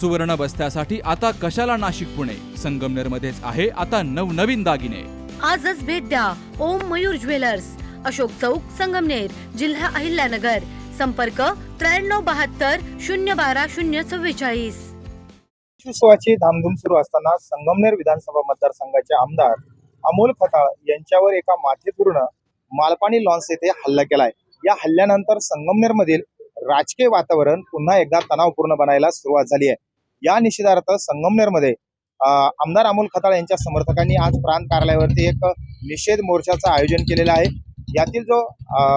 सुवर्ण बस्त्यासाठी आता कशाला नाशिक पुणे? संगमनेर मध्येच आहे आता नवनवीन दागिने. आजच भेट द्या ओम मयूर ज्वेलर्स. अशोक चौक संगमनेर जिल्हा अहिल्यानगर. संपर्क त्र्याण्णव बहात्तर शून्य बारा शून्य चव्वेचाळीस. उत्सवाची धामधूम सुरू असताना संगमनेर विधानसभा मतदारसंघाचे आमदार अमोल खताळ यांच्यावर एका माथेपूर्ण मालपाणी लॉन्स येथे हल्ला केलाय. या हल्ल्यानंतर संगमनेर मधील राजकीय वातावरण पुन्हा एकदा तणावपूर्ण बनायला सुरुवात झाली आहे. या निषेधार्थ संगमनेरमध्ये आमदार अमोल खताळ यांच्या समर्थकांनी आज प्रांत कार्यालयावरती एक निषेध मोर्चाचं आयोजन केलेलं आहे. यातील जो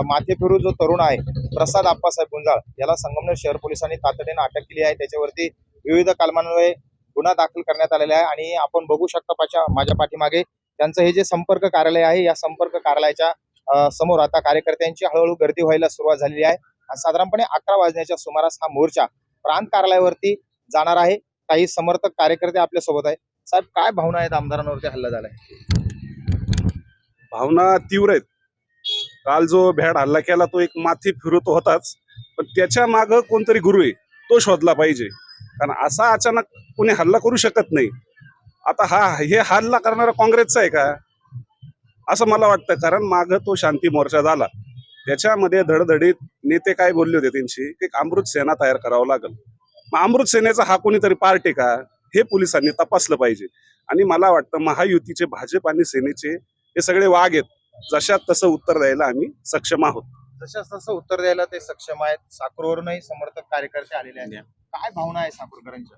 माथेफिरू जो तरुण आहे प्रसाद आप्पासाहेब गुंजाळ याला संगमनेर शहर पोलिसांनी तातडीने अटक केली आहे. त्याच्यावरती विविध कलमांमुळे गुन्हा दाखल करण्यात आलेला आहे आणि आपण बघू शकता पाच्या माझ्या पाठीमागे त्यांचं हे जे संपर्क कार्यालय आहे या संपर्क कार्यालयाच्या समोर आता कार्यकर्त्यांची हळूहळू गर्दी व्हायला सुरुवात झालेली आहे. आणि साधारणपणे अकरा वाजण्याच्या सुमारास हा मोर्चा प्रांत कार्यालयावरती जाणार आहे. काही समर्थक कार्यकर्ते आपल्यासोबत आहे साहेब काय भावना आहेत आमदारांवरती हल्ला झालाय? भावना तीव्र आहेत. काल जो भ्याड हल्ला केला तो एक माथी फिरत होताच. पण त्याच्या माग कोणतरी गुरु आहे. तो शोधला पाहिजे. कारण असा अचानक कोणी हल्ला करू शकत नाही. आता हा हे हल्ला करणारा काँग्रेसचा आहे का? असं मला वाटतं. कारण माग तो शांती मोर्चा झाला. त्याच्यामध्ये धडधडीत नेते काय बोलले होते त्यांची? की एक अमृत सेना तयार करावं लागेल. मग अमृत सेनेचा हा कोणीतरी पार्ट आहे का? हे पोलिसांनी तपासलं पाहिजे. आणि मला वाटतं महायुतीचे भाजप आणि सेनेचे हे सगळे वाघ आहेत. जशात तसं उत्तर द्यायला आम्ही सक्षम आहोत. जसं तसं उत्तर द्यायला ते सक्षम आहेत. साकूरवरूनही समर्थक कार्यकर्ते आलेले आहेत. काय भावना आहे साकूरकरांच्या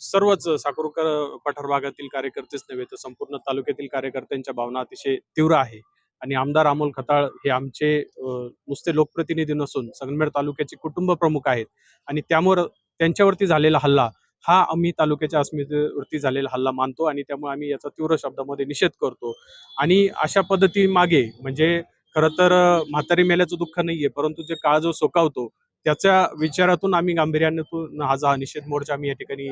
सर्वच साकुरकर पठार भागातील कार्यकर्तेच नव्हे तर संपूर्ण तालुक्यातील कार्यकर्त्यांच्या भावना अतिशय तीव्र आहे. आणि आमदार अमोल खताळ हे आमचे नुसते लोकप्रतिनिधी नसून संगमेर तालुक्याचे कुटुंब प्रमुख आहेत. आणि त्यामुळे त्यांच्यावरती झालेला हल्ला हा आम्ही तालुक्याच्या अस्मितेवरती झालेला हल्ला मानतो आणि त्यामुळे आम्ही याचा तीव्र शब्दामध्ये निषेध करतो. आणि अशा पद्धती मागे म्हणजे खरं तर म्हातारी मेल्याचं दुःख नाहीये परंतु जे काळ जो सोकावतो त्याच्या विचारातून आम्ही गांभीर्यातून हा जा निषेध मोर्चा आम्ही या ठिकाणी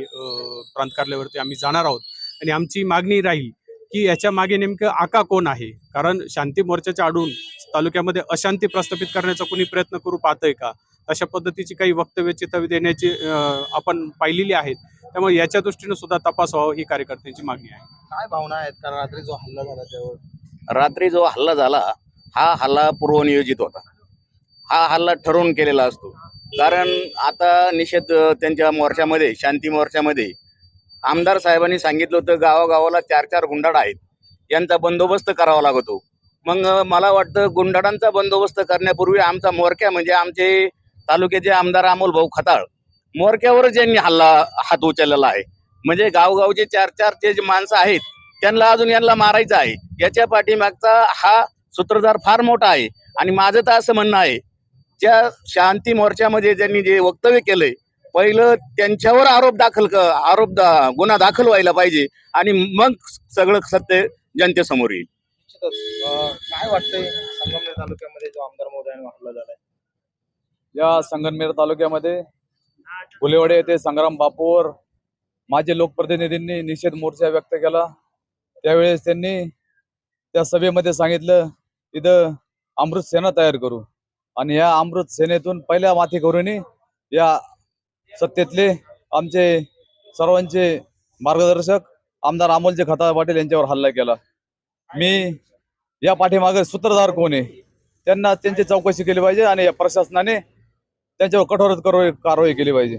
प्रांत कार्यालयावरती आम्ही जाणार आहोत. आणि आमची मागणी राहील की याच्या मागे नेमकं आका कोण आहे? कारण शांती मोर्चाच्या आडून तालुक्यामध्ये अशांती प्रस्थापित करण्याचा कोणी प्रयत्न करू पाहतोय का? अशा पद्धतीची काही वक्तव्य चितव्य देण्याची आपण पाहिलेली आहेत. त्यामुळे याच्या दृष्टीने सुद्धा तपास व्हावं ही कार्यकर्त्यांची मागणी आहे. काय भावना आहेत? कारण रात्री जो हल्ला झाला त्यावर. रात्री जो हल्ला झाला हा हल्ला पूर्वनियोजित होता. हा हल्ला ठरवून केलेला असतो. कारण आता निषेध त्यांच्या मोर्चामध्ये शांती मोर्चामध्ये आमदार साहेबांनी सांगितलं होतं गावागावाला चार चार गुंडाळ आहेत. यांचा बंदोबस्त करावा लागतो. मग मला वाटतं गुंडाळांचा बंदोबस्त करण्यापूर्वी आमचा मोरक्या म्हणजे आमचे तालुक्याचे आमदार अमोल भाऊ खताळ मोरक्यावरच यांनी हल्ला हात उचललेला आहे. म्हणजे गावगावचे चार चार ते जे माणसं आहेत त्यांना अजून यांना मारायचं आहे. याच्या पाठीमागचा हा सूत्रधार फार मोठा आहे. आणि माझं तर असं म्हणणं आहे त्या शांती मोर्चामध्ये ज्यांनी जे वक्तव्य केलंय पहिलं त्यांच्यावर आरोप दाखल क आरोप दा- गुन्हा दाखल व्हायला पाहिजे. आणि मग सगळं सत्य जनतेसमोर येईल. निश्चितच काय वाटतंय संगमनेर तालुक्यामध्ये जो आमदार महोदयाने वापरला झालाय या संगमनेर तालुक्यामध्ये फुलेवाडे येथे संग्राम बापूवर माझे लोकप्रतिनिधींनी निषेध मोर्चा व्यक्त केला. त्यावेळेस त्यांनी त्या सभेमध्ये सांगितलं इथं अमृत सेना तयार करू. आणि या अमृत सेनेतून पहिल्या माथी करूनही या सत्तेतले आमचे सर्वांचे मार्गदर्शक आमदार अमोलचे खता पाटील यांच्यावर हल्ला केला. मी या पाठीमागे सूत्रधार कोण आहे? त्यांना त्यांची चौकशी केली पाहिजे आणि या प्रशासनाने त्यांच्यावर कठोर कारवाई केली पाहिजे.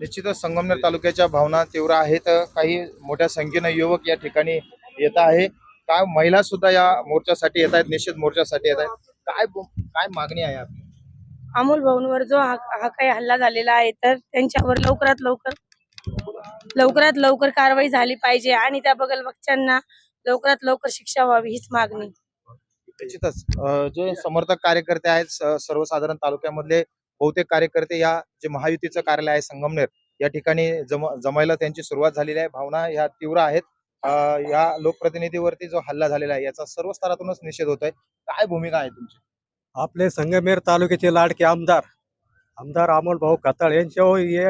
निश्चितच संगमनेर तालुक्याच्या भावना तीव्र आहेत. काही मोठ्या संख्येनं युवक या ठिकाणी येत आहे. काय महिला सुद्धा या मोर्चासाठी येत आहेत निषेध मोर्चासाठी येत आहेत. काय काय मागणी आहे आपली? अमोल भाऊंवर जो हा हा काही हल्ला झालेला आहे तर त्यांच्यावर लवकरात लवकर लवकरात लवकर कारवाई झाली पाहिजे आणि त्या बगल बच्चांना लवकरात लवकर शिक्षा व्हावी हीच मागणी. निश्चितच. जे समर्थक कार्यकर्ते आहेत सर्वसाधारण तालुक्यामधले बहुतेक कार्यकर्ते या जे महायुतीचं कार्यालय आहे संगमनेर या ठिकाणी जम जमायला त्यांची सुरुवात झालेली आहे. भावना ह्या तीव्र आहेत. या लोकप्रतिनिधीवरती जो हल्ला झालेला आहे याचा सर्व स्तरातूनच निषेध होत आहे काय भूमिका आहे तुमची? आपले संगमेर तालुक्याचे लाडके आमदार आमदार अमोल भाऊ खताळ यांच्यावर हे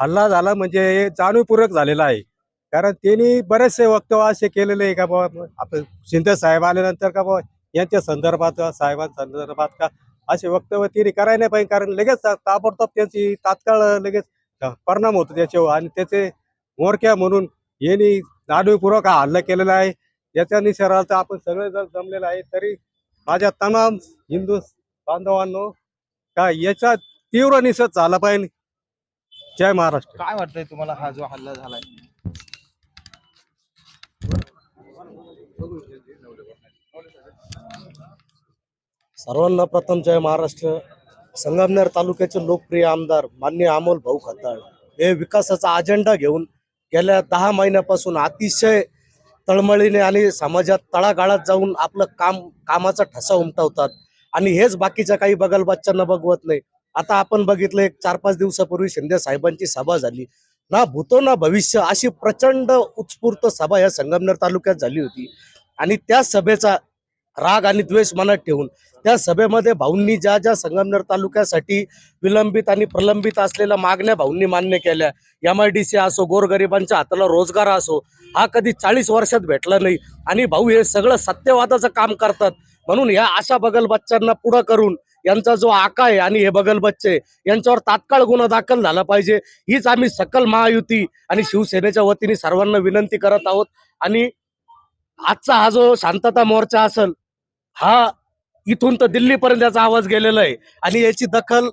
हल्ला झाला म्हणजे हे जाणीवपूर्वक झालेला आहे. कारण त्यांनी बरेचसे वक्तव्य असे केलेले आहे का बाबा आपण शिंदे साहेब आल्यानंतर का बाबा यांच्या संदर्भात साहेबांसंदर्भात का असे वक्तव्य त्यांनी करायला नाही पाहिजे कारण लगेच ताबडतोब त्यांची तात्काळ लगेच परिणाम होतो त्याच्यावर. आणि त्याचे मोरक्या म्हणून यांनी जाणीवपूर्वक हा हल्ला केलेला आहे. याच्या निषेधार्थ आपण सगळेजण जमलेलं आहे तरी माझ्या तमाम हिंदू बांधवांनो का याचा तीव्र निषेध झाला पाहिजे. जय महाराष्ट्र. काय वाटतंय तुम्हाला हा जो हल्ला झालाय? सर्वांना प्रथम जय महाराष्ट्र. संगमनेर तालुक्याचे लोकप्रिय आमदार मान्य अमोल भाऊ खताळ हे विकासाचा अजेंडा घेऊन गेल्या दहा महिन्यापासून अतिशय तळमळीने आणि समाजात तळागाळात जाऊन आपलं काम कामाचा ठसा उमटवतात. आणि हेच बाकीच्या काही बगलबच्च्यांना बघवत नाही. आता आपण बघितलं एक चार पाच दिवसापूर्वी शिंदे साहेबांची सभा झाली. ना भूतो ना भविष्य अशी प्रचंड उत्स्फूर्त सभा या संगमनेर तालुक्यात झाली होती. आणि त्या सभेचा राग आणि द्वेष मनात ठेवून त्या सभेमध्ये भाऊंनी ज्या ज्या संगमनेर तालुक्यासाठी विलंबित आणि प्रलंबित असलेल्या मागण्या भाऊंनी मान्य केल्या एम आय डी सी असो गोरगरिबांच्या हाताला रोजगार असो हा कधी चाळीस वर्षात भेटला नाही. आणि भाऊ हे सगळं सत्यवादाचं काम करतात. म्हणून ह्या अशा बगल बच्चांना पुढं करून यांचा जो आका आहे आणि हे बगल बच्चे यांच्यावर तात्काळ गुन्हा दाखल झाला पाहिजे. हीच आम्ही सकल महायुती आणि शिवसेनेच्या वतीने सर्वांना विनंती करत आहोत. आणि आजचा हा जो शांतता मोर्चा असेल हा इथून तर दिल्लीपर्यंत याचा आवाज गेलेला आहे. आणि याची दखल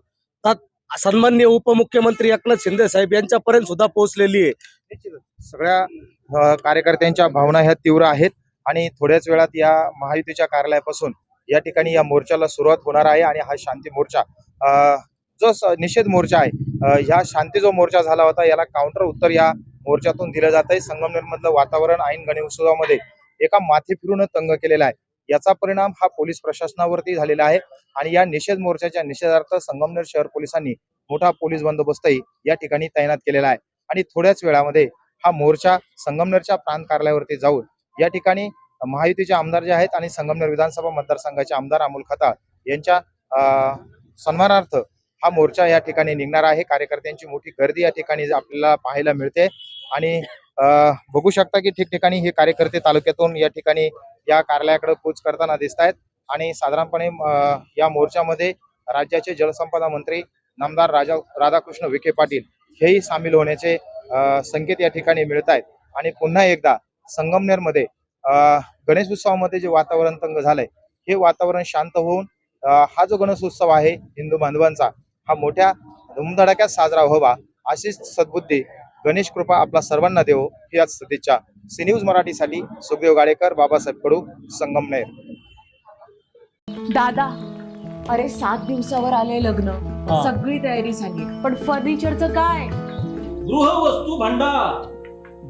सन्मान्य उपमुख्यमंत्री एकनाथ शिंदे साहेब यांच्यापर्यंत सुद्धा पोहोचलेली आहे. सगळ्या कार्यकर्त्यांच्या भावना ह्या तीव्र आहेत. आणि थोड्याच वेळात या महायुतीच्या कार्यालयापासून या ठिकाणी या मोर्चाला सुरुवात होणार आहे आणि हा शांती मोर्चा जो निषेध मोर्चा आहे ह्या शांती जो मोर्चा झाला होता याला काउंटर उत्तर या मोर्चातून दिलं जात आहे. संगमनेर मधलं वातावरण ऐन गणेशोत्सवामध्ये एका माथे फिरून तंग केलेला आहे. याचा परिणाम हा पोलीस प्रशासनावरती झालेला आहे आणि या निषेध मोर्चाच्या निषेधार्थ संगमनेर शहर पोलिसांनी मोठा पोलीस बंदोबस्तही या ठिकाणी तैनात केलेला आहे. आणि थोड्याच वेळामध्ये हा मोर्चा संगमनेरच्या प्रांत कार्यालयावरती जाऊन या ठिकाणी महायुतीचे आमदार जे आहेत आणि संगमनेर विधानसभा मतदारसंघाचे आमदार अमोल खताळ यांच्या सन्मानार्थ हा मोर्चा या ठिकाणी निघणार आहे. कार्यकर्त्यांची मोठी गर्दी या ठिकाणी आपल्याला पाहायला मिळते. आणि बघू शकता की ठिकठिकाणी हे कार्यकर्ते तालुक्यातून या ठिकाणी या कार्यालयाकडे कूच करताना दिसत आहेत आणि साधारणपणे या मोर्चामध्ये राज्याचे जलसंपदा मंत्री नामदार राजा राधाकृष्ण विखे पाटील हेही सामील होण्याचे संकेत या ठिकाणी मिळत आहेत आणि पुन्हा एकदा संगमनेरमध्ये अं, गणेश उत्सवामध्ये जे वातावरण तंग झालंय हे वातावरण शांत होऊन हा जो गणेश उत्सव आहे हिंदू बांधवांचा हा मोठ्या धुमधडाक्यात साजरा व्हावा अशीच सद्बुद्धी गणेश कृपा आपला सर्वांना देवो ही आज सदिच्छा. सी न्यूज मराठीसाठी सुखदेव गाडेकर बाबासाहेब कडू संगमनेर. दादा अरे सात दिवसावर आले लग्न. सगळी तयारी झाली. पण फर्निचरचं काय? गृहवस्तू भांडार.